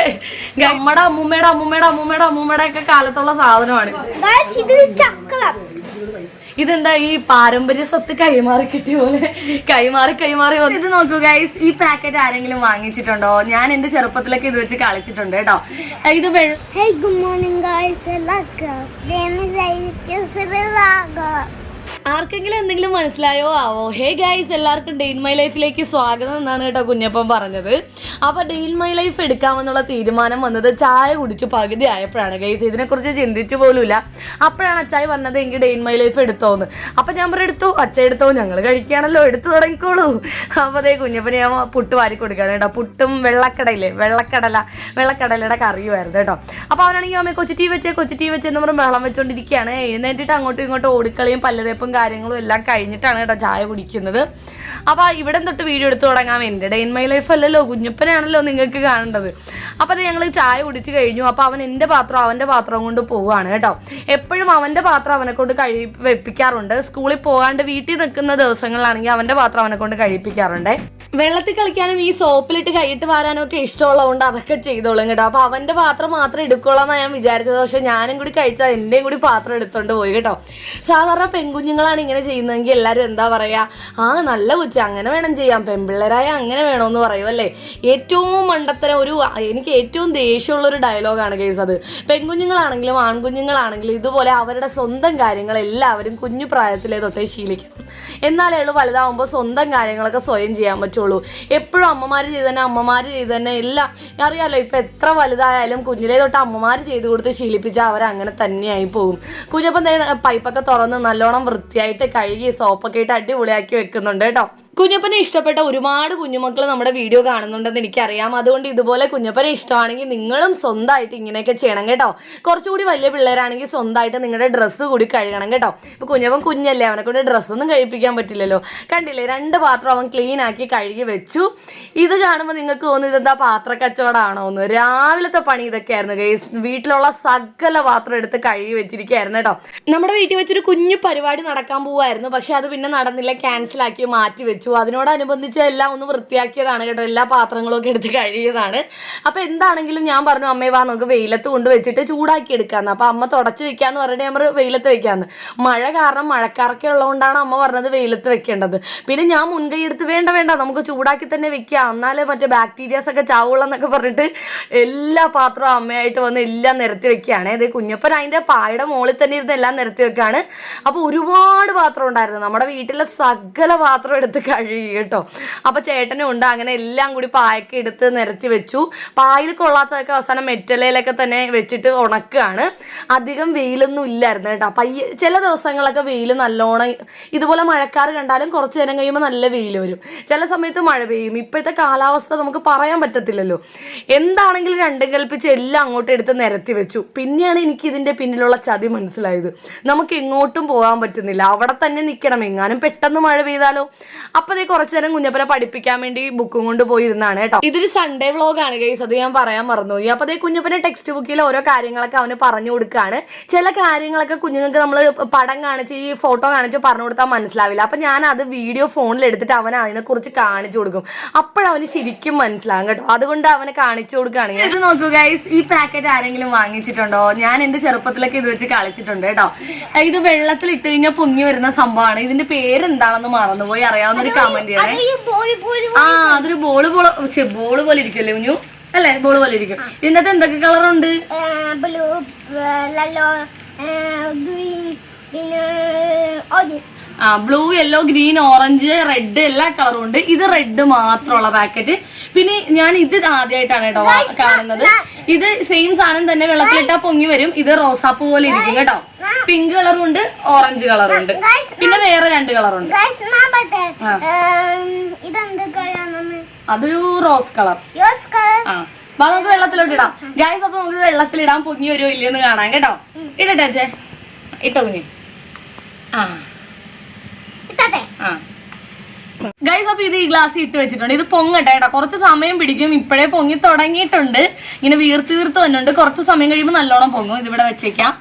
നമ്മുടെ അമ്മൂമ്മയുടെ അമ്മൂമ്മയുടെ അമ്മൂമ്മയുടെ അമ്മൂമ്മയുടെ ഒക്കെ കാലത്തുള്ള സാധനമാണ്. ഇതെന്താ ഈ പാരമ്പര്യ സ്വത്ത് കൈമാറി കിട്ടിയ പോലെ? കൈമാറി കൈമാറി ഇത് നോക്കൂ ഗൈസ് ഈ പാക്കറ്റ് ആരെങ്കിലും വാങ്ങിച്ചിട്ടുണ്ടോ? ഞാൻ എന്റെ ചെറുപ്പത്തിലൊക്കെ ഇത് വെച്ച് കളിച്ചിട്ടുണ്ട് കേട്ടോ. ഇത് guys. എല്ലാവർക്കും. ആർക്കെങ്കിലും എന്തെങ്കിലും മനസ്സിലായോ? ആവോ? ഹേ ഗൈസ് എല്ലാവർക്കും ഡെയിൻ മൈ ലൈഫിലേക്ക് സ്വാഗതം എന്നാണ് കേട്ടോ കുഞ്ഞപ്പം പറഞ്ഞത്. അപ്പോൾ ഡെയിൻ മൈ ലൈഫ് എടുക്കാമെന്നുള്ള തീരുമാനം വന്നത് ചായ കുടിച്ച് പകുതി ആയപ്പോഴാണ്. ഗൈസ് ഇതിനെക്കുറിച്ച് ചിന്തിച്ചു പോലുമില്ല. അപ്പോഴാണ് അച്ചായി പറഞ്ഞത് എങ്കിൽ ഡെയിൻ മൈ ലൈഫ് എടുത്തോന്ന്. അപ്പോൾ ഞാൻ പറഞ്ഞു എടുത്തു അച്ഛ എടുത്തോ ഞങ്ങൾ കഴിക്കുകയാണല്ലോ എടുത്തു തുടങ്ങിക്കോളൂ. അപ്പോൾ അതേ കുഞ്ഞപ്പന് ഞാൻ പുട്ട് വാരി കൊടുക്കുകയാണ് കേട്ടോ. പുട്ടും വെള്ളക്കടയില്ലേ? വെള്ളക്കടല വെള്ളക്കടലയുടെ കറിയുമായിരുന്നു കേട്ടോ. അപ്പോൾ അവനാണെങ്കിൽ അമ്മ കൊച്ചു ടീ വെച്ചേ കൊച്ചു ടീ വെച്ചെന്ന് പറഞ്ഞാൽ വെള്ളം വെച്ചുകൊണ്ടിരിക്കുകയാണ് എഴുന്നേറ്റിട്ട് അങ്ങോട്ടും ഇങ്ങോട്ടും ഓടിക്കളിയും പല്ലതേപ്പും കാര്യങ്ങളും എല്ലാം കഴിഞ്ഞിട്ടാണ് കേട്ടോ ചായ കുടിക്കുന്നത്. അപ്പോൾ ഇവിടെ തൊട്ട് വീഡിയോ എടുത്ത് തുടങ്ങാം. എന്റെ ഡേ ഇൻ മൈ ലൈഫ് അല്ലല്ലോ കുഞ്ഞപ്പനാണല്ലോ നിങ്ങൾക്ക് കാണേണ്ടത്. അപ്പോൾ അത് ഞങ്ങൾ ചായ കുടിച്ച് കഴിഞ്ഞു. അപ്പോൾ അവൻ എന്റെ പാത്രം അവന്റെ പാത്രം കൊണ്ട് പോവുകയാണ് കേട്ടോ. എപ്പോഴും അവന്റെ പാത്രം അവനെ കൊണ്ട് കഴി വെപ്പിക്കാറുണ്ട്. സ്കൂളിൽ പോകാണ്ട് വീട്ടിൽ നിൽക്കുന്ന ദിവസങ്ങളിലാണെങ്കിൽ അവന്റെ പാത്രം അവനെ കൊണ്ട് കഴിപ്പിക്കാറുണ്ട്. വെള്ളത്തിൽ കളിക്കാനും ഈ സോപ്പിലിട്ട് കൈയിട്ട് വാരാനും ഒക്കെ ഇഷ്ടമുള്ളതുകൊണ്ട് അതൊക്കെ ചെയ്തോളും കേട്ടോ. അപ്പോൾ അവന്റെ പാത്രം മാത്രം എടുക്കുള്ളാന്നാണ് ഞാൻ വിചാരിച്ചത്. പക്ഷെ ഞാനും കൂടി കഴിച്ചാൽ എന്റെയും കൂടി പാത്രം എടുത്തോണ്ട് പോയി കേട്ടോ. സാധാരണ പെൺകുഞ്ഞുങ്ങളാണ് ഇങ്ങനെ ചെയ്യുന്നതെങ്കിൽ എല്ലാരും എന്താ പറയുക ആ നല്ല കൊച്ചു അങ്ങനെ വേണം ചെയ്യാം. പെൺപിള്ളേരായ അങ്ങനെ വേണമെന്ന് പറയും അല്ലേ? ഏറ്റവും മണ്ടത്തരം ഒരു എനിക്ക് ഏറ്റവും ദേഷ്യമുള്ള ഒരു ഡയലോഗാണ് കേസ് അത്. പെൺകുഞ്ഞുങ്ങളാണെങ്കിലും ആൺകുഞ്ഞുങ്ങളാണെങ്കിലും ഇതുപോലെ അവരുടെ സ്വന്തം കാര്യങ്ങൾ എല്ലാവരും കുഞ്ഞു പ്രായത്തിലേ തൊട്ടേ ശീലിക്കണം. എന്നാലേ ഉള്ളൂ വലുതാവുമ്പോൾ സ്വന്തം കാര്യങ്ങളൊക്കെ സ്വയം ചെയ്യാൻ പറ്റുള്ളൂ എപ്പോഴും അമ്മമാർ ചെയ്ത് തന്നെ അമ്മമാർ ചെയ്ത് തന്നെ എല്ലാം. അറിയാമല്ലോ ഇപ്പം എത്ര വലുതായാലും കുഞ്ഞിലേ തൊട്ട് അമ്മമാർ ചെയ്ത് കൊടുത്ത് ശീലിപ്പിച്ചാൽ അവരങ്ങനെ തന്നെയായി പോകും. കുഞ്ഞപ്പം പൈപ്പൊക്കെ തുറന്ന് നല്ലോണം വൃത്തിയായിട്ട് കഴുകി സോപ്പൊക്കെ ഇട്ട് അടിപൊളിയാക്കി വെക്കുന്നുണ്ട് കേട്ടോ. കുഞ്ഞപ്പനെ ഇഷ്ടപ്പെട്ട ഒരുപാട് കുഞ്ഞുമക്കൾ നമ്മുടെ വീഡിയോ കാണുന്നുണ്ടെന്ന് എനിക്കറിയാം. അതുകൊണ്ട് ഇതുപോലെ കുഞ്ഞപ്പനെ ഇഷ്ടമാണെങ്കിൽ നിങ്ങളും സ്വന്തമായിട്ട് ഇങ്ങനെയൊക്കെ ചെയ്യണം കേട്ടോ. കുറച്ചുകൂടി വലിയ പിള്ളേരാണെങ്കിൽ സ്വന്തമായിട്ട് നിങ്ങളുടെ ഡ്രസ്സ് കൂടി കഴുകണം കേട്ടോ. ഇപ്പോൾ കുഞ്ഞപ്പൻ കുഞ്ഞല്ലേ അവനെ കൊണ്ട് ഡ്രസ്സൊന്നും കഴിപ്പിക്കാൻ പറ്റില്ലല്ലോ. കണ്ടില്ലേ രണ്ട് പാത്രം അവൻ ക്ലീൻ ആക്കി കഴുകി വെച്ചു. ഇത് കാണുമ്പോൾ നിങ്ങൾക്ക് തോന്നുന്നു ഇതെന്താ പാത്ര കച്ചവടമാണോ എന്ന്. രാവിലത്തെ പണി ഇതൊക്കെയായിരുന്നു ഗൈസ് വീട്ടിലുള്ള സകല പാത്രം എടുത്ത് കഴുകി വെച്ചിരിക്കുകയായിരുന്നു കേട്ടോ. നമ്മുടെ വീട്ടിൽ വെച്ചൊരു കുഞ്ഞു പരിപാടി നടക്കാൻ പോവായിരുന്നു. പക്ഷെ അത് പിന്നെ നടന്നില്ല. ക്യാൻസൽ ആക്കി മാറ്റി വെച്ചു. അതിനോടനുബന്ധിച്ച് എല്ലാം ഒന്ന് വൃത്തിയാക്കിയതാണ് കേട്ടോ. എല്ലാ പാത്രങ്ങളൊക്കെ എടുത്ത് കഴുകിയതാണ്. അപ്പോൾ എന്താണെങ്കിലും ഞാൻ പറഞ്ഞു അമ്മേ വാ നമുക്ക് വെയിലത്ത് കൊണ്ട് വെച്ചിട്ട് ചൂടാക്കി എടുക്കാമെന്ന് അപ്പോൾ അമ്മ തുടച്ച് വെക്കാന്ന് പറഞ്ഞിട്ട് നമ്മൾ വെയിലത്ത് വെക്കാന്ന്. മഴ കാരണം മഴക്കാറൊക്കെ ഉള്ളതുകൊണ്ടാണ് അമ്മ പറഞ്ഞത് വെയിലത്ത് വെക്കേണ്ടത്. പിന്നെ ഞാൻ മുൻകൈ എടുത്ത് വേണ്ട വേണ്ട നമുക്ക് ചൂടാക്കി തന്നെ വെക്കാം. എന്നാലേ മറ്റേ ബാക്ടീരിയാസ് ഒക്കെ ചാവുള്ളൂ എന്നൊക്കെ പറഞ്ഞിട്ട് എല്ലാ പാത്രവും അമ്മയായിട്ട് വന്ന് എല്ലാം നിരത്തി വെക്കുകയാണ്. ഇത് കുഞ്ഞപ്പൻ അതിന്റെ പായുടെ മുകളിൽ തന്നെ ഇരുന്ന് എല്ലാം നിരത്തി വെക്കുകയാണ്. അപ്പോൾ ഒരുപാട് പാത്രം ഉണ്ടായിരുന്നു. നമ്മുടെ വീട്ടിലെ സകല പാത്രം എടുത്ത് കഴുകി കേട്ടോ. അപ്പോൾ ചേട്ടനും ഉണ്ട്. അങ്ങനെ എല്ലാം കൂടി പായൊക്കെ എടുത്ത് നിരത്തി വെച്ചു. പായിൽ കൊള്ളാത്തതൊക്കെ അവസാനം മെറ്റലയിലൊക്കെ തന്നെ വെച്ചിട്ട് ഉണക്കുകയാണ് അധികം വെയിലൊന്നും ഇല്ലായിരുന്നു കേട്ടോ. പയ്യെ ചില ദിവസങ്ങളൊക്കെ വെയിൽ നല്ലോണം ഇതുപോലെ മഴക്കാർ കണ്ടാലും കുറച്ച് നേരം കഴിയുമ്പോൾ നല്ല വെയിൽ വരും. ചില സമയത്ത് മഴ പെയ്യും. ഇപ്പോഴത്തെ കാലാവസ്ഥ നമുക്ക് പറയാൻ പറ്റത്തില്ലല്ലോ. എന്താണെങ്കിലും രണ്ടും കൽപ്പിച്ച് എല്ലാം അങ്ങോട്ട് എടുത്ത് നിരത്തി വെച്ചു. പിന്നെയാണ് എനിക്ക് ഇതിന്റെ പിന്നിലുള്ള ചതി മനസ്സിലായത്. നമുക്ക് എങ്ങോട്ടും പോകാൻ പറ്റുന്നില്ല. അവിടെ തന്നെ നിൽക്കണം. എങ്ങാനും പെട്ടെന്ന് മഴ പെയ്താലോ? അപ്പോൾ അതേ കുറച്ചു നേരം കുഞ്ഞപ്പനെ പഠിപ്പിക്കാൻ വേണ്ടി ബുക്കും കൊണ്ട് പോയിരുന്നാണ് കേട്ടോ. ഇതൊരു സൺഡേ വ്ളോഗാണ് ഗൈസ് അത് ഞാൻ പറയാൻ മറന്നുപോയി. അപ്പൊ അതേ കുഞ്ഞപ്പനെ ടെക്സ്റ്റ് ബുക്കിൽ ഓരോ കാര്യങ്ങളൊക്കെ അവന് പറഞ്ഞു കൊടുക്കുകയാണ് ചില കാര്യങ്ങളൊക്കെ കുഞ്ഞുങ്ങൾക്ക് നമ്മൾ പടം കാണിച്ച് ഈ ഫോട്ടോ കാണിച്ച് പറഞ്ഞു കൊടുത്താൽ മനസ്സിലാവില്ല. അപ്പൊ ഞാൻ അത് വീഡിയോ ഫോണിൽ എടുത്തിട്ട് അവൻ അതിനെക്കുറിച്ച് കാണിച്ചു കൊടുക്കും. അപ്പോഴവന് ശരിക്കും മനസ്സിലാകും കേട്ടോ. അതുകൊണ്ട് അവനെ കാണിച്ചു കൊടുക്കുകയാണെങ്കിൽ ഇത് നോക്കൂ ഗൈസ് ഈ പാക്കറ്റ് ആരെങ്കിലും വാങ്ങിച്ചിട്ടുണ്ടോ? ഞാൻ എന്റെ ചെറുപ്പത്തിലൊക്കെ ഇത് വെച്ച് കളിച്ചിട്ടുണ്ട് കേട്ടോ. ഇത് വെള്ളത്തിൽ ഇട്ട് കഴിഞ്ഞാൽ പൊങ്ങി വരുന്ന സംഭവമാണ്. ഇതിന്റെ പേരെന്താണെന്ന് മറന്നുപോയി. അറിയാവുന്ന ഒരു കമന്റ് ചെയ്യണേ. ആ അതൊരു ബോൾ പോലെ ബോൾ പോലെ ഇരിക്കുമല്ലേ കുഞ്ഞു? അല്ലേ ബോൾ പോലെ ഇരിക്കും. ഇതിനകത്ത് എന്തൊക്കെ കളറുണ്ട് ബ്ലൂ ഗ്രീൻ പിന്നെ blue yellow green orange red എല്ലാ കളറും ഉണ്ട്. ഇത് റെഡ് മാത്രമുള്ള പാക്കറ്റ് പിന്നെ ഞാൻ ഇത് ആദ്യമായിട്ടാണ് കേട്ടോ കാണുന്നത്. ഇത് സെയിം സാധനം തന്നെ വെള്ളത്തിലിട്ടാ പൊങ്ങി വരും. ഇത് റോസാപ്പ് പോലെ ഇരിക്കും കേട്ടോ. പിങ്ക് കളറും ഉണ്ട് ഓറഞ്ച് കളറും ഉണ്ട്. പിന്നെ വേറെ രണ്ട് കളറുണ്ട് അതൊരു റോസ് കളർ ആ. അപ്പൊ നമുക്ക് വെള്ളത്തിലോട്ട് ഇടാം. ഗായ്സ് അപ്പൊ നമുക്ക് വെള്ളത്തിലിടാൻ പൊങ്ങി വരുമോ ഇല്ലയെന്ന് കാണാം കേട്ടോ. ഇടട്ടെ ഇട്ടോ കുഞ്ഞ്. ആ. ഗൈസ് അപ്പൊ ഇത് ഈ ഗ്ലാസ് ഇട്ട് വെച്ചിട്ടുണ്ട്. ഇത് പൊങ്ങട്ടെ കുറച്ച് സമയം പിടിക്കും. ഇപ്പോഴേ പൊങ്ങി തുടങ്ങിയിട്ടുണ്ട്. ഇങ്ങനെ വീർത്ത് വീർത്ത് വന്നുണ്ട് കുറച്ച് സമയം കഴിയുമ്പോൾ നല്ലോണം പൊങ്ങും. ഇതിവിടെ വെച്ചേക്കാം.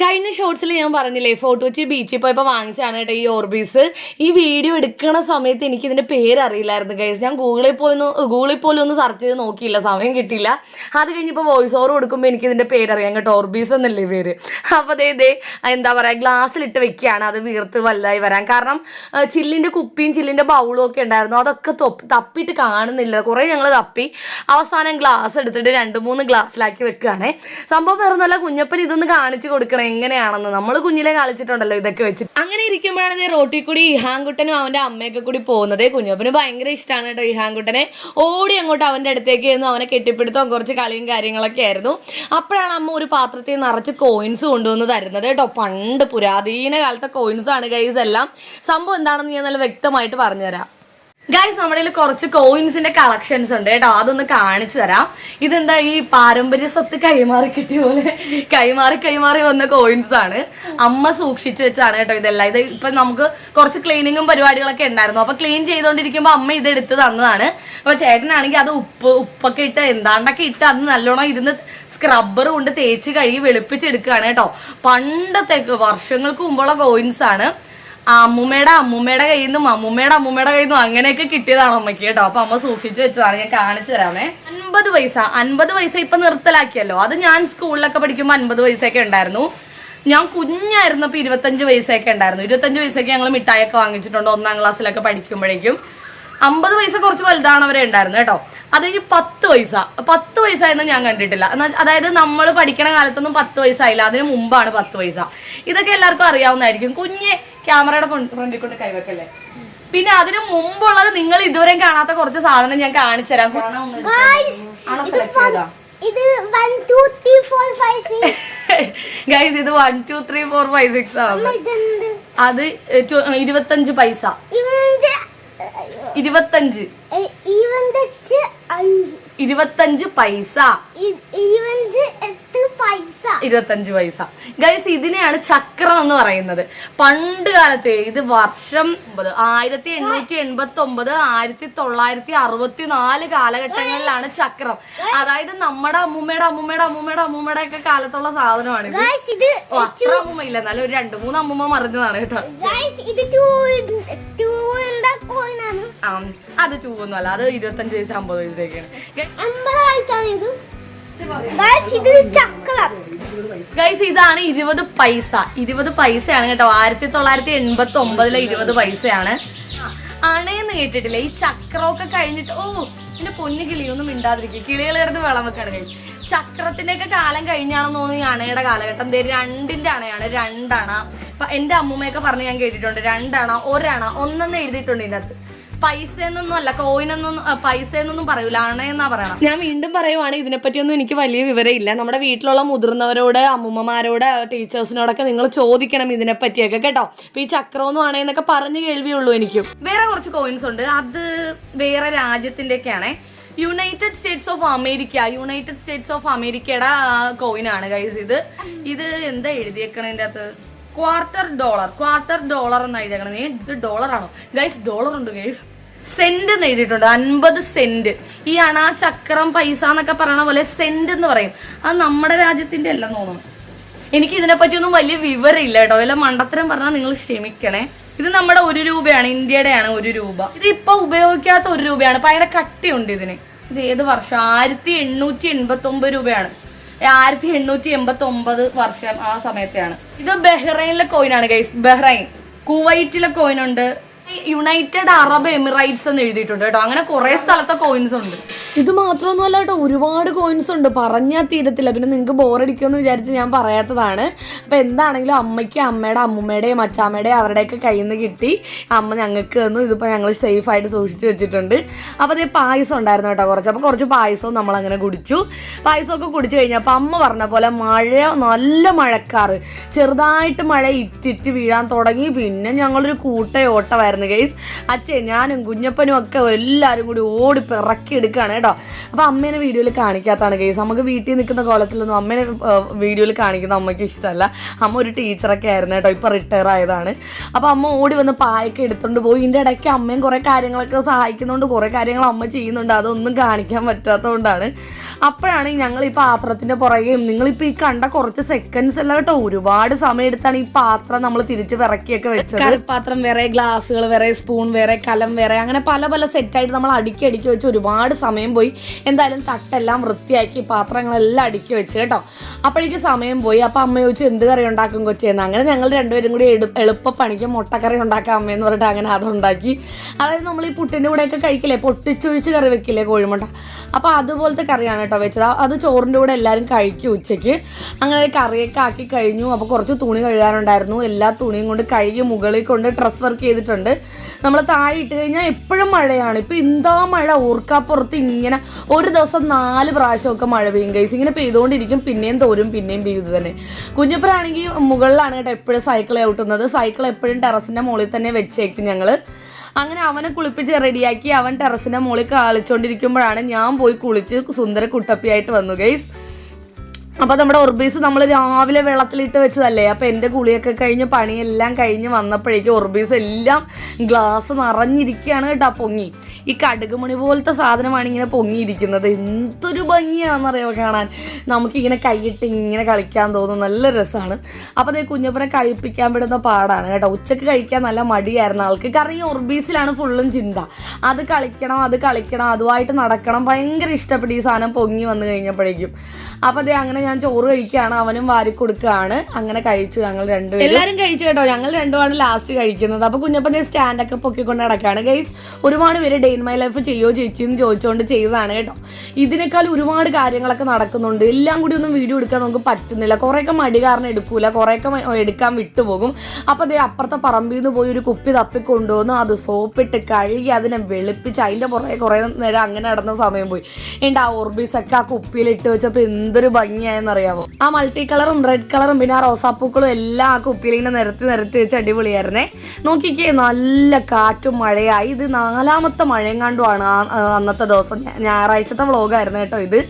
കഴിഞ്ഞ ഷോർട്സിൽ ഞാൻ പറഞ്ഞില്ലേ ഫോട്ടോ വെച്ച് ബീച്ചിൽ പോയപ്പോൾ വാങ്ങിച്ചാണ് കേട്ടോ ഈ ഓർബീസ് ഈ വീഡിയോ എടുക്കുന്ന സമയത്ത് എനിക്ക് ഇതിന്റെ പേര് അറിയില്ലായിരുന്നു ഗൈസ് ഞാൻ ഗൂഗിളിൽ പോയി ഗൂഗിളിൽ പോലും ഒന്ന് സെർച്ച് ചെയ്ത് നോക്കിയില്ല സമയം കിട്ടിയില്ല. അത് കഴിഞ്ഞിപ്പോൾ വോയിസ് ഓവർ കൊടുക്കുമ്പോൾ എനിക്ക് ഇതിന്റെ പേര് അറിയാം കേട്ടോ. ഓർബീസ് എന്നല്ലേ പേര്. അപ്പോൾ അതേ ഇതേ എന്താ പറയുക ഗ്ലാസ്സിലിട്ട് വെക്കുകയാണ് അത് വീർത്ത് വലുതായി വരാൻ. കാരണം ചില്ലിന്റെ കുപ്പിയും ചില്ലിന്റെ ബൗളും ഒക്കെ ഉണ്ടായിരുന്നു അതൊക്കെ തപ്പിയിട്ട് കാണുന്നില്ല. കുറേ ഞങ്ങൾ തപ്പി. അവസാനം ഗ്ലാസ് എടുത്തിട്ട് രണ്ട് മൂന്ന് ഗ്ലാസ്സിലാക്കി വെക്കുകയാണേ സംഭവം വേറെ നല്ല കുഞ്ഞപ്പൻ ഇതൊന്ന് കാണിച്ച് കൊടുക്കണം. എങ്ങനെയാണെന്ന് നമ്മൾ കുഞ്ഞിലെ കളിച്ചിട്ടുണ്ടല്ലോ ഇതൊക്കെ വെച്ച്. അങ്ങനെ ഇരിക്കുമ്പോഴാണ് റോട്ടിൽ കൂടി ഇഹാൻകുട്ടനും അവന്റെ അമ്മയൊക്കെ കൂടി പോകുന്നത്. കുഞ്ഞപ്പന് ഭയങ്കര ഇഷ്ടമാണ് കേട്ടോ ഇഹാൻകുട്ടനെ ഓടി അങ്ങോട്ട് അവന്റെ അടുത്തേക്ക് എന്ന് അവനെ കെട്ടിപ്പിടുത്തവും കുറച്ച് കളിയും കാര്യങ്ങളൊക്കെ ആയിരുന്നു. അപ്പോഴാണ് അമ്മ ഒരു പാത്രത്തിൽ നിറച്ച് കോയിൻസ് കൊണ്ടുവന്ന് തരുന്നത് കേട്ടോ. പണ്ട് പുരാതന കാലത്തെ കോയിൻസ് ആണ് ഗൈസ് എല്ലാം. സംഭവം എന്താണെന്ന് ഞാൻ നല്ല വ്യക്തമായിട്ട് പറഞ്ഞുതരാം. ഗൈസ് നമ്മുടെ കയ്യിൽ കുറച്ച് കോയിൻസിന്റെ കളക്ഷൻസ് ഉണ്ട് കേട്ടോ. അതൊന്ന് കാണിച്ചു തരാം. ഇതെന്താ ഈ പാരമ്പര്യ സ്വത്ത് കൈമാറി കിട്ടിയ പോലെ? കൈമാറി കൈമാറി വന്ന കോയിൻസ് ആണ്. അമ്മ സൂക്ഷിച്ചു വെച്ചാണ് കേട്ടോ ഇതെല്ലാം. ഇത് ഇപ്പൊ നമുക്ക് കുറച്ച് ക്ലീനിങ്ങും പരിപാടികളൊക്കെ ഉണ്ടായിരുന്നു. അപ്പൊ ക്ലീൻ ചെയ്തുകൊണ്ടിരിക്കുമ്പോൾ അമ്മ ഇത് എടുത്ത് തന്നതാണ്. അപ്പൊ ചേട്ടനാണെങ്കിൽ അത് ഉപ്പ് ഉപ്പൊക്കെ ഇട്ട് എന്താണ്ടൊക്കെ ഇട്ട് അത് നല്ലോണം ഇരുന്ന് സ്ക്രബ്ബർ കൊണ്ട് തേച്ച് കഴുകി വെളുപ്പിച്ചെടുക്കുകയാണ് കേട്ടോ. പണ്ടത്തെ വർഷങ്ങൾക്ക് മുമ്പുള്ള കോയിൻസ് ആണ്. അമ്മൂമ്മയുടെ അമ്മൂമ്മയുടെ കയ്യിൽ നിന്നും അമ്മൂമ്മയുടെ അമ്മൂമ്മയുടെ കയ്യിൽ നിന്നും അങ്ങനെയൊക്കെ കിട്ടിയതാണ് അമ്മയ്ക്ക് കേട്ടോ. അപ്പൊ അമ്മ സൂക്ഷിച്ചു വെച്ചതാണ് ഞാൻ കാണിച്ചു തരാമേ. അൻപത് പൈസ അൻപത് പൈസ ഇപ്പൊ നിർത്തലാക്കിയല്ലോ. അത് ഞാൻ സ്കൂളിലൊക്കെ പഠിക്കുമ്പോൾ അൻപത് പൈസയൊക്കെ ഉണ്ടായിരുന്നു. ഞാൻ കുഞ്ഞായിരുന്നപ്പോൾ ഇരുപത്തഞ്ച് പൈസയൊക്കെ ഉണ്ടായിരുന്നു. ഇരുപത്തഞ്ച് പൈസയൊക്കെ ഞങ്ങൾ മിഠായിയൊക്കെ വാങ്ങിച്ചിട്ടുണ്ട്. ഒന്നാം ക്ലാസ്സിലൊക്കെ പഠിക്കുമ്പോഴേക്കും. അമ്പത് പൈസ കുറച്ച് വലുതാണ് അവരെ ഉണ്ടായിരുന്നു കേട്ടോ. അത് കഴിഞ്ഞ് പത്ത് പൈസ. പത്ത് പൈസ എന്ന് ഞാൻ കണ്ടിട്ടില്ല. അതായത് നമ്മൾ പഠിക്കണ കാലത്തൊന്നും പത്ത് പൈസ ആയില്ല. അതിന് മുമ്പാണ് പത്ത് പൈസ. ഇതൊക്കെ എല്ലാവർക്കും അറിയാവുന്നതായിരിക്കും. കുഞ്ഞ് ക്യാമറയുടെ ഫ്രണ്ടിൽ കൊണ്ട് കൈവെക്കല്ലേ? പിന്നെ അതിന് മുമ്പുള്ളത് നിങ്ങൾ ഇതുവരെയും കാണാത്ത കുറച്ച് സാധനം ഞാൻ കാണിച്ചു തരാം. ഇത് one two three four five six guys ഇത് one two three four five six ആണ്. അത് ഇരുപത്തഞ്ച് പൈസ. ഇരുപത്തഞ്ച്. ഇരുപത്തഞ്ച് പൈസ. ഇരുപത്തഞ്ച് ഇരുപത്തഞ്ച് പൈസ. ഗൈസ് ഇതിനെയാണ് ചക്രം എന്ന് പറയുന്നത്. പണ്ട് കാലത്ത് ഇത് വർഷം ഒമ്പത് ആയിരത്തി എണ്ണൂറ്റി എൺപത്തി ഒമ്പത് ആയിരത്തി തൊള്ളായിരത്തി അറുപത്തി നാല് കാലഘട്ടങ്ങളിലാണ് ചക്രം. അതായത് നമ്മുടെ അമ്മൂമ്മയുടെ അമ്മൂമ്മയുടെ അമ്മൂമ്മയുടെ അമ്മൂമ്മയുടെ ഒക്കെ കാലത്തുള്ള സാധനമാണ് ഇത്. അത്ര അമ്മൂമ്മ ഇല്ല എന്നാലും ഒരു രണ്ടു മൂന്ന് അമ്മൂമ്മ മറിഞ്ഞതാണ് കേട്ടോ. അത് ടൂ ഒന്നും അല്ല. അത് ഇരുപത്തഞ്ച് വയസ്സ് അമ്പത് വയസ്സൊക്കെയാണ് ഗൈസ് ഗൈസ് ഇതാണ് ഇരുപത് പൈസ. ഇരുപത് പൈസയാണ് കേട്ടോ. ആയിരത്തി തൊള്ളായിരത്തി എൺപത്തി ഒമ്പതിലെ ഇരുപത് പൈസയാണ്. അണയെന്ന് കേട്ടിട്ടില്ലേ? ഈ ചക്രമൊക്കെ കഴിഞ്ഞിട്ട് ഓ എന്റെ പൊന്നു കിളിയൊന്നും മിണ്ടാതിരിക്കും. കിളികൾ കിടന്ന് വെള്ളം വെക്കാണ് കഴിയും ചക്രത്തിന്റെ ഒക്കെ കാലം കഴിഞ്ഞാണെന്ന് തോന്നുന്നു ഈ അണയുടെ കാലഘട്ടം. രണ്ടിന്റെ അണയാണ്. രണ്ടണ. എന്റെ അമ്മൂമ്മയൊക്കെ പറഞ്ഞ് ഞാൻ കേട്ടിട്ടുണ്ട്. രണ്ടണ ഒരണ ഒന്നെന്ന് എഴുതിയിട്ടുണ്ട് ഇതിന്റെ അകത്ത് പൈസ എന്നൊന്നും അല്ല കോയിൻ എന്നൊന്നും പൈസ എന്നൊന്നും പറയൂല. അണയെന്നാ പറയണം? ഞാൻ വീണ്ടും പറയുവാണ് ഇതിനെപ്പറ്റിയൊന്നും എനിക്ക് വലിയ വിവരമില്ല. നമ്മുടെ വീട്ടിലുള്ള മുതിർന്നവരോട് അമ്മൂമ്മമാരോട് ടീച്ചേഴ്സിനോടൊക്കെ നിങ്ങൾ ചോദിക്കണം ഇതിനെപ്പറ്റിയൊക്കെ കേട്ടോ? അപ്പൊ ഈ ചക്രമൊന്നും ആണെന്നൊക്കെ പറഞ്ഞു കേൾവിയുള്ളൂ എനിക്കും. വേറെ കുറച്ച് കോയിൻസ് ഉണ്ട്. അത് വേറെ രാജ്യത്തിന്റെ ഒക്കെയാണേ United States of America United States of അമേരിക്കയുടെ കോയിനാണ് ഗൈസ് ഇത് ഇത് എന്താ എഴുതിയേക്കണതിന്റെ അകത്ത്? ക്വാർട്ടർ ഡോളർ ക്വാർട്ടർ ഡോളർ എന്ന് എഴുതിയേക്കണം. നീ ഇത് ഡോളർ ആണോ? ഗൈസ് ഡോളർ ഉണ്ട് ഗൈസ് സെന്റ് എന്ന് എഴുതിയിട്ടുണ്ട് അൻപത് സെന്റ് ഈ അണ ചക്രം പൈസ എന്നൊക്കെ പറയണ പോലെ സെന്റ് എന്ന് പറയും. അത് നമ്മുടെ രാജ്യത്തിന്റെ അല്ല തോന്നുന്നു. എനിക്ക് ഇതിനെ പറ്റിയൊന്നും വലിയ വിവരമില്ല കേട്ടോ. വല്ല മണ്ടത്തരം പറഞ്ഞാൽ നിങ്ങൾ ക്ഷമിക്കണേ. ഇത് നമ്മുടെ ഒരു രൂപയാണ് ഇന്ത്യയുടെയാണ് ഒരു രൂപ. ഇത് ഇപ്പൊ ഉപയോഗിക്കാത്ത ഒരു രൂപയാണ്. ഭയങ്കര കട്ടിയുണ്ട് ഇതിന്. ഇത് ഏത് വർഷം? ആയിരത്തി എണ്ണൂറ്റി എൺപത്തി ഒമ്പത് രൂപയാണ്. ആയിരത്തി എണ്ണൂറ്റി എൺപത്തി ഒമ്പത് വർഷം ആ സമയത്തെയാണ്. ഇത് ബഹ്റൈനിലെ കോയിനാണ് ഗൈസ് ബഹ്റൈൻ. കുവൈറ്റിലെ കോയിൻ ഉണ്ട്. യുണൈറ്റഡ് അറബ് എമിറേറ്റ്സ് എന്ന് എഴുതിയിട്ടുണ്ട് കേട്ടോ. അങ്ങനെ കുറെ സ്ഥലത്തെ കോയിൻസ് ഉണ്ട്. ഇത് മാത്രമൊന്നുമല്ല കേട്ടോ ഒരുപാട് കോയിൻസ് ഉണ്ട്. പറഞ്ഞാൽ തീരത്തില്ല. പിന്നെ നിങ്ങൾക്ക് ബോറടിക്കുമെന്ന് വിചാരിച്ച് ഞാൻ പറയാത്തതാണ്. അപ്പോൾ എന്താണെങ്കിലും അമ്മയ്ക്ക് അമ്മയുടെ അമ്മൂമ്മയുടെയും അച്ചാമ്മയുടെയും അവരുടെയൊക്കെ കയ്യിൽ നിന്ന് കിട്ടി. അമ്മ ഞങ്ങൾക്ക് തന്നു. ഇതിപ്പോൾ ഞങ്ങൾ സേഫായിട്ട് സൂക്ഷിച്ച് വെച്ചിട്ടുണ്ട്. അപ്പോൾ അതേ പായസം ഉണ്ടായിരുന്നു കേട്ടോ കുറച്ച്. അപ്പോൾ കുറച്ച് പായസവും നമ്മളങ്ങനെ കുടിച്ചു. പായസമൊക്കെ കുടിച്ചു കഴിഞ്ഞപ്പോൾ അമ്മ പറഞ്ഞ പോലെ മഴ നല്ല മഴക്കാറ്. ചെറുതായിട്ട് മഴ ഇറ്റിറ്റ് വീഴാൻ തുടങ്ങി. പിന്നെ ഞങ്ങളൊരു കൂട്ടയോട്ടമായിരുന്നു ഗെയ്സ് അച്ഛൻ ഞാനും കുഞ്ഞപ്പനും ഒക്കെ എല്ലാവരും കൂടി ഓടി പിറക്കി എടുക്കുകയാണ് കേട്ടോ. അപ്പോൾ അമ്മേനെ വീഡിയോയിൽ കാണിക്കാത്തതാണ് കേസ് നമുക്ക് വീട്ടിൽ നിൽക്കുന്ന കോലത്തിലൊന്നും അമ്മേനെ വീഡിയോയിൽ കാണിക്കുന്ന അമ്മയ്ക്ക് ഇഷ്ടമല്ല. അമ്മ ഒരു ടീച്ചറൊക്കെ ആയിരുന്നു കേട്ടോ ഇപ്പോൾ റിട്ടയർ ആയതാണ്. അപ്പോൾ അമ്മ ഓടി വന്ന് പായൊക്കെ എടുത്തുകൊണ്ട് പോയി. ഇതിന്റെ ഇടയ്ക്ക് അമ്മയും കുറേ കാര്യങ്ങളൊക്കെ സഹായിക്കുന്നതുകൊണ്ട് കുറേ കാര്യങ്ങൾ അമ്മ ചെയ്യുന്നുണ്ട്. അതൊന്നും കാണിക്കാൻ പറ്റാത്തതുകൊണ്ടാണ്. അപ്പോഴാണ് ഞങ്ങൾ ഈ പാത്രത്തിന്റെ പുറകെയും നിങ്ങളിപ്പോൾ ഈ കണ്ട കുറച്ച് സെക്കൻഡ്സ് എല്ലാം കേട്ടോ ഒരുപാട് സമയം എടുത്താണ് ഈ പാത്രം നമ്മൾ തിരിച്ച് വിറക്കിയൊക്കെ വെച്ചത്. പാത്രം വേറെ ഗ്ലാസ്സുകൾ വേറെ സ്പൂൺ വേറെ കലം വേറെ അങ്ങനെ പല പല സെറ്റായിട്ട് നമ്മൾ അടുക്കി അടുക്കി വെച്ച് ഒരുപാട് സമയം പോയി. എന്തായാലും തട്ടെല്ലാം വൃത്തിയാക്കി പാത്രങ്ങളെല്ലാം അടുക്കി വെച്ച് കേട്ടോ. അപ്പോഴേക്ക് സമയം പോയി. അപ്പോൾ അമ്മ ചോദിച്ചു എന്ത് കറി ഉണ്ടാക്കും കൊച്ചേന്ന് അങ്ങനെ ഞങ്ങൾ രണ്ടുപേരും കൂടി എടു എളുപ്പ പണിക്ക് മുട്ടക്കറി ഉണ്ടാക്കാം അമ്മയെന്ന് പറഞ്ഞിട്ട് അങ്ങനെ അതുണ്ടാക്കി അതായത് നമ്മൾ ഈ പുട്ടിന്റെ കൂടെയൊക്കെ കഴിക്കില്ലേ? പൊട്ടിച്ചൊഴിച്ച് കറി വെക്കില്ലേ കോഴിമുട്ട? അപ്പോൾ അതുപോലത്തെ കറിയാണ് കേട്ടോ വെച്ചത്. അത് ചോറിന്റെ കൂടെ എല്ലാവരും കഴിക്കും ഉച്ചയ്ക്ക്. അങ്ങനെ കറിയൊക്കെ ആക്കി കഴിഞ്ഞു. അപ്പോൾ കുറച്ച് തുണി കഴുകാനുണ്ടായിരുന്നു. എല്ലാ തുണിയും കൊണ്ട് കഴുകി മുകളിൽ കൊണ്ട് ഡ്രസ് വർക്ക് ചെയ്തിട്ടുണ്ട്. നമ്മൾ താഴെ ഇട്ട് കഴിഞ്ഞാൽ എപ്പോഴും മഴയാണ്. ഇപ്പോൾ എന്താ മഴ. ഓർക്കാപ്പുറത്ത് ഇങ്ങനെ ഒരു ദിവസം നാല് പ്രാവശ്യമൊക്കെ മഴ പെയ്യും കൈസ് ഇങ്ങനെ പെയ്തുകൊണ്ടിരിക്കും പിന്നെയും തോരും പിന്നെയും പെയ്തു തന്നെ. കുഞ്ഞപ്പനാണെങ്കിൽ മുകളിലാണ് കേട്ടോ എപ്പോഴും സൈക്കിൾ ഔട്ടുന്നത്. സൈക്കിൾ എപ്പോഴും ടെറസിന്റെ മുകളിൽ തന്നെ വെച്ചേക്കും ഞങ്ങൾ അങ്ങനെ അവനെ കുളിപ്പിച്ച് റെഡിയാക്കി അവൻ ടെറസിന്റെ മുകളിൽ കളിച്ചുകൊണ്ടിരിക്കുമ്പോഴാണ് ഞാൻ പോയി കുളിച്ച് സുന്ദര കുട്ടപ്പിയായിട്ട് വന്നു ഗൈസ് അപ്പോൾ നമ്മുടെ ഒർബീസ് നമ്മൾ രാവിലെ വെള്ളത്തിലിട്ട് വെച്ചതല്ലേ? അപ്പോൾ എന്റെ കുളിയൊക്കെ കഴിഞ്ഞ് പണിയെല്ലാം കഴിഞ്ഞ് വന്നപ്പോഴേക്കും ഒർബീസ് എല്ലാം ഗ്ലാസ് നിറഞ്ഞിരിക്കുകയാണ് കേട്ടോ പൊങ്ങി. ഈ കടുക് മണി പോലത്തെ സാധനമാണ് ഇങ്ങനെ പൊങ്ങിയിരിക്കുന്നത്. എന്തൊരു ഭംഗിയാണെന്നറിയോ കാണാൻ? നമുക്കിങ്ങനെ കൈയിട്ട് ഇങ്ങനെ കളിക്കാൻ തോന്നും. നല്ല രസമാണ്. അപ്പോൾ അതേ കുഞ്ഞപ്പനെ കഴിപ്പിക്കാൻ പെടുന്ന പാടാണ് കേട്ടോ. ഉച്ചയ്ക്ക് കഴിക്കാൻ നല്ല മടിയായിരുന്നു ആൾക്ക്. കാരണം ഈ ഒർബീസിലാണ് ഫുള്ളും ചിന്ത. അത് കളിക്കണം അത് കളിക്കണം അതുമായിട്ട് നടക്കണം. ഭയങ്കര ഇഷ്ടപ്പെട്ടു ഈ സാധനം പൊങ്ങി വന്നു കഴിഞ്ഞപ്പോഴേക്കും. അപ്പോൾ അതേ അങ്ങനെ ഞാൻ ചോറ് കഴിക്കുകയാണ് അവനും വാരി കൊടുക്കുകയാണ്. അങ്ങനെ കഴിച്ചു ഞങ്ങൾ രണ്ടുപേരും. എല്ലാവരും കഴിച്ചു കേട്ടോ. ഞങ്ങൾ രണ്ടുമാണ് ലാസ്റ്റ് കഴിക്കുന്നത്. അപ്പോൾ കുഞ്ഞപ്പന്റെ സ്റ്റാൻഡൊക്കെ പൊക്കിക്കൊണ്ട് നടക്കുകയാണ് ഗൈസ് ഒരുപാട് പേര് ഡേ ഇൻ മൈ ലൈഫ് ചെയ്യോ ചേച്ചി എന്ന് ചോദിച്ചുകൊണ്ട് ചെയ്തതാണ് കേട്ടോ. ഇതിനേക്കാൾ ഒരുപാട് കാര്യങ്ങളൊക്കെ നടക്കുന്നുണ്ട്. എല്ലാം കൂടി ഒന്നും വീഡിയോ എടുക്കാൻ നമുക്ക് പറ്റുന്നില്ല. കുറേയൊക്കെ മടി കാരണം എടുക്കൂല. കുറേയൊക്കെ എടുക്കാൻ വിട്ടുപോകും. അപ്പോൾ അതേ അപ്പുറത്തെ പറമ്പിൽ നിന്ന് പോയി ഒരു കുപ്പി തപ്പി കൊണ്ടുവന്ന് അത് സോപ്പിട്ട് കഴുകി അതിനെ വെളുപ്പിച്ച് അതിന്റെ പുറകെ കുറേ നേരം അങ്ങനെ നടന്ന സമയം പോയി. എന്റെ ആ ഓർബീസൊക്കെ ആ കുപ്പിയിൽ ഇട്ട് വെച്ചപ്പോൾ എന്തൊരു ഭംഗിയായെന്നറിയാമോ ആ മൾട്ടി കളറും റെഡ് കളറും പിന്നെ ആ റോസാപ്പൂക്കളും എല്ലാം ആ കുപ്പിയിൽ ഇങ്ങനെ നിരത്തി നിരത്തി വെച്ച് അടിപൊളിയായിരുന്നേ. നോക്കിക്കേ നല്ല കാറ്റും മഴയായി. ഇത് നാലാമത്തെ മഴയും കണ്ടുമാണ് അന്നത്തെ ദിവസം. ഞായറാഴ്ചത്തെ വ്ളോഗായിരുന്നു കേട്ടോ ഇത്.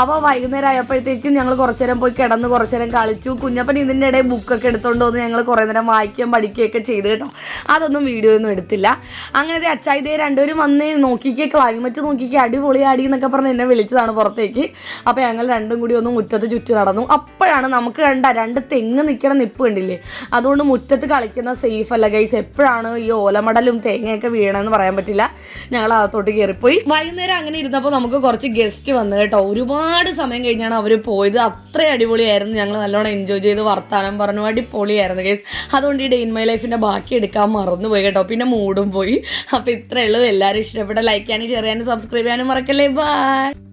അപ്പോൾ വൈകുന്നേരം ആയപ്പോഴത്തേക്കും ഞങ്ങൾ കുറച്ചു നേരം പോയി കിടന്ന് കുറച്ചു നേരം കളിച്ചു. കുഞ്ഞപ്പൻ ഇതിന്റെ ഇടയിൽ ബുക്കൊക്കെ എടുത്തുകൊണ്ട് വന്ന് ഞങ്ങൾ കുറേ നേരം വായിക്കുകയും പഠിക്കുകയൊക്കെ ചെയ്ത് കേട്ടോ. അതൊന്നും വീഡിയോ ഒന്നും എടുത്തില്ല. അങ്ങനത്തെ അച്ചായി ദേ രണ്ടുപേരും വന്ന് നോക്കിക്കേ ക്ലൈമറ്റ് നോക്കിക്കേ അടിപൊളി അടി എന്നൊക്കെ പറഞ്ഞ് എന്നെ വിളിച്ചതാണ് പുറത്തേക്ക്. അപ്പോൾ ഞങ്ങൾ രണ്ടും കൂടി ഒന്ന് മുറ്റത്ത് ചുറ്റി നടന്നു. അപ്പോഴാണ് നമുക്ക് കണ്ട രണ്ട് തെങ്ങ് നിൽക്കണ നിപ്പ് കണ്ടില്ലേ? അതുകൊണ്ട് മുറ്റത്ത് കളിക്കുന്ന സേഫ് അല്ല ഗൈസ് എപ്പോഴാണ് ഈ ഓലമടലും തേങ്ങയൊക്കെ വീണെന്ന് പറയാൻ പറ്റില്ല. ഞങ്ങൾ അകത്തോട്ട് കയറിപ്പോയി. വൈകുന്നേരം അങ്ങനെ ഇരുന്നപ്പോൾ നമുക്ക് കുറച്ച് ഗസ്റ്റ് വന്നു കേട്ടോ. ഒരുപാട് സമയം കഴിഞ്ഞാണ് അവർ പോയത്. അത്ര അടിപൊളിയായിരുന്നു. ഞങ്ങൾ നല്ലോണം എൻജോയ് ചെയ്ത് വർത്താനം പറഞ്ഞു. അടിപൊളിയായിരുന്നു ഗൈസ് അതുകൊണ്ട് ഈ ഡേ ഇൻ മൈ ലൈഫിന്റെ ബാക്കി എടുക്കാൻ മറന്നുപോയി കേട്ടോ. പിന്നെ മൂടും പോയി. അപ്പോൾ ഇത്രയേ ഉള്ളൂ. എല്ലാവരും ഇഷ്ടപ്പെട്ട ലൈക്ക് ചെയ്യാനും ഷെയർ ചെയ്യാനും സബ്സ്ക്രൈബ് ചെയ്യാനും മറക്കല്ലേ? ബൈ